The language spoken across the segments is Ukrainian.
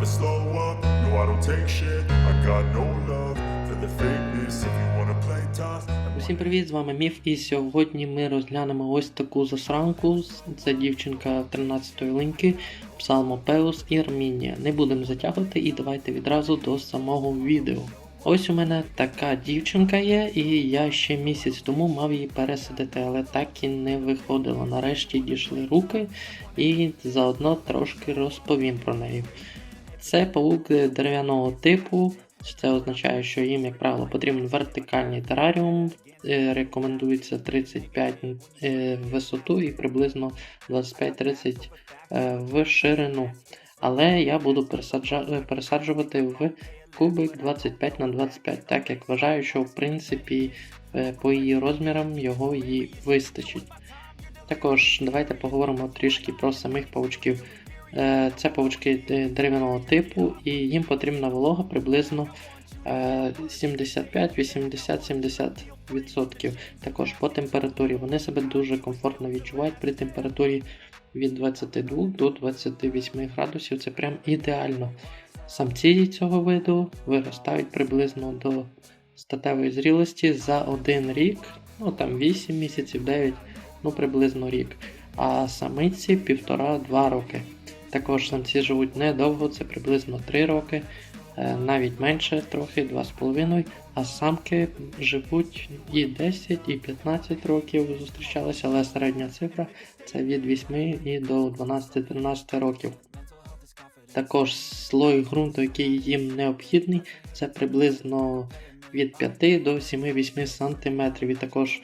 never slow up. No, I don't take shit. I got no love for the fakeness. If you wanna play tough. Усім привіт, з вами Міф, і сьогодні ми розглянемо ось таку засранку. Це дівчинка 13-ї линьки, Псалмопеус і Армінія. Не будемо затягувати і давайте відразу до самого відео. Ось у мене така дівчинка є, і я ще місяць тому мав її пересадити, але так і не виходило. Нарешті дійшли руки і заодно трошки розповім про неї. Це паук дерев'яного типу. Це означає, що їм, як правило, потрібен вертикальний тераріум. Е, Рекомендується 35 е, в висоту і приблизно 25-30 е, в ширину. Але я буду пересаджувати в кубик 25 на 25, так як вважаю, що в принципі по її розмірам його їй вистачить. Також давайте поговоримо трішки про самих павучків. Е, Це павучки е, дерев'яного типу, і їм потрібна волога приблизно е, 75, 80, 70%. Також по температурі вони себе дуже комфортно відчувають при температурі від 22 до 28 градусів. Це прям ідеально. Самці цього виду виростають приблизно до статевої зрілості за один рік, ну там 8 місяців, 9, ну приблизно рік. А самиці півтора-два роки. Також самці живуть недовго, це приблизно 3 роки, е, навіть менше, трохи 2,5, а самки живуть і 10, і 15 років зустрічалися, але середня цифра це від 8 і до 12-13 років. Також слой ґрунту, який їм необхідний, це приблизно від 5 до 7-8 см. І також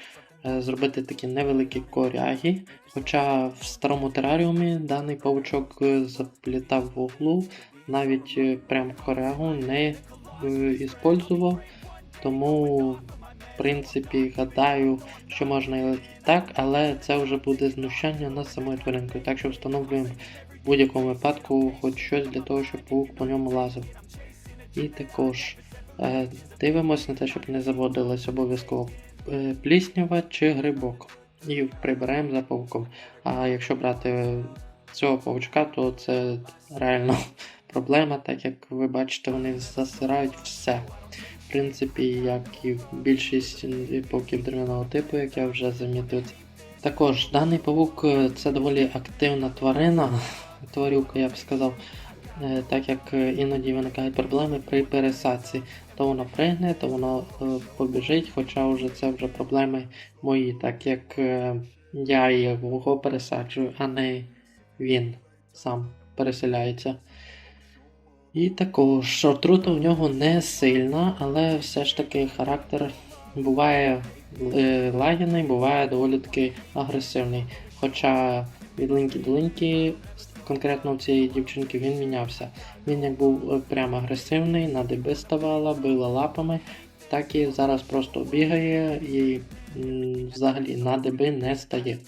зробити такі невеликі коряги. Хоча в старому тераріумі даний павучок е, заплітав в углу, навіть е, прям корягу не е, іспользував. Тому, в принципі, гадаю, що можна і так, але це вже буде знущання над самою тваринкою. Так що встановлюємо в будь-якому випадку хоч щось для того, щоб паук по ньому лазив. І також е, дивимося на те, щоб не заводилось обов'язково е, пліснява чи грибок. І прибираємо за павуком. А якщо брати цього павучка, то це реально проблема, так як ви бачите, вони засирають все. В принципі, як і більшість павуків дерев'яного типу, як я вже замітив. Також даний павук е, це доволі активна тварина, тварюка, я б сказав, е, так як е, іноді виникають проблеми при пересадці. То воно пригне, то воно е, побіжить, хоча вже це вже проблеми мої, так як е, я його пересаджую, а не він сам переселяється. І також отрута в нього не сильна, але все ж таки характер буває е, лагідний, буває доволі таки агресивний. Хоча від линьки до линьки, конкретно у цієї дівчинки, він мінявся. Він як був е, прямо агресивний, на деби ставала, била лапами, так і зараз просто бігає і взагалі на деби не стає.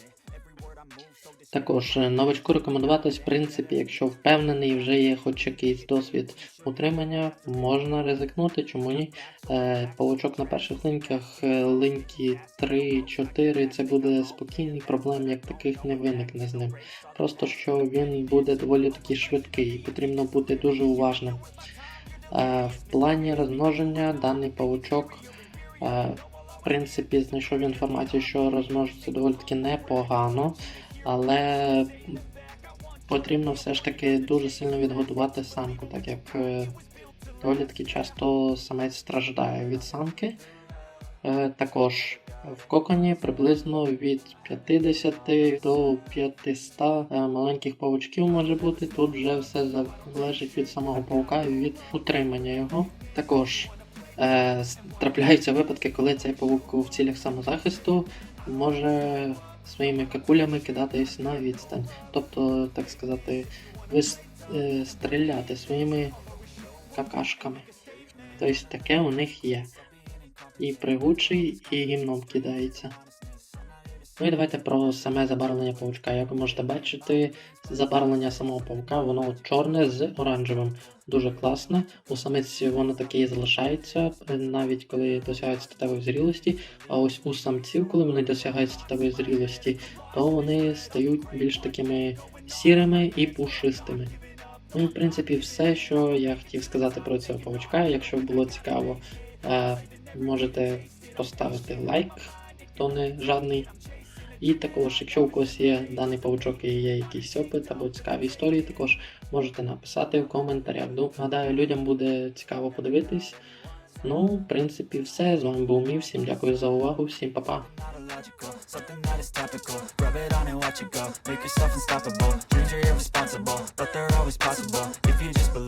Також е, новачку рекомендуватись, в принципі, якщо впевнений, вже є хоч якийсь досвід утримання, можна ризикнути, чому ні. Е, Павучок на перших линьках, е, линьки 3-4, це буде спокійний, проблем як таких не виникне з ним. Просто що він буде доволі таки швидкий і потрібно бути дуже уважним. В плані розмноження даний павучок. В принципі, знайшов інформацію, що розмножиться доволі таки непогано, але потрібно все ж таки дуже сильно відгодувати самку, так як е, доволі таки часто самець страждає від самки. Е, Також в коконі приблизно від 50 до 500 е, маленьких павучків може бути. Тут вже все залежить від самого паука і від утримання його. Також е, трапляються випадки, коли цей павук в цілях самозахисту може своїми какулями кидатись на відстань. Тобто, так сказати, е, стріляти своїми какашками. Тобто таке у них є. І пригучий, і гімном кидається. Ну і давайте про саме забарвлення павучка. Як ви можете бачити, забарвлення самого павука, воно чорне з оранжевим. Дуже класне. У самиць воно таке і залишається, е, навіть коли досягають статевої зрілості. А ось у самців, коли вони досягають статевої зрілості, то вони стають більш такими сірими і пушистими. Ну, в принципі, все, що я хотів сказати про цього павучка. Якщо було цікаво, е, можете поставити лайк, хто не жадний. І також, якщо у когось є даний павучок і є якийсь опит або цікаві історії, також можете написати в коментарях. Гадаю, людям буде цікаво подивитись. Ну, в принципі, все. З вами був Мій. Всім дякую за увагу, всім па-па. Make yourself unstoppable. Dreams are irresponsible, but they're always possible. If you just believe,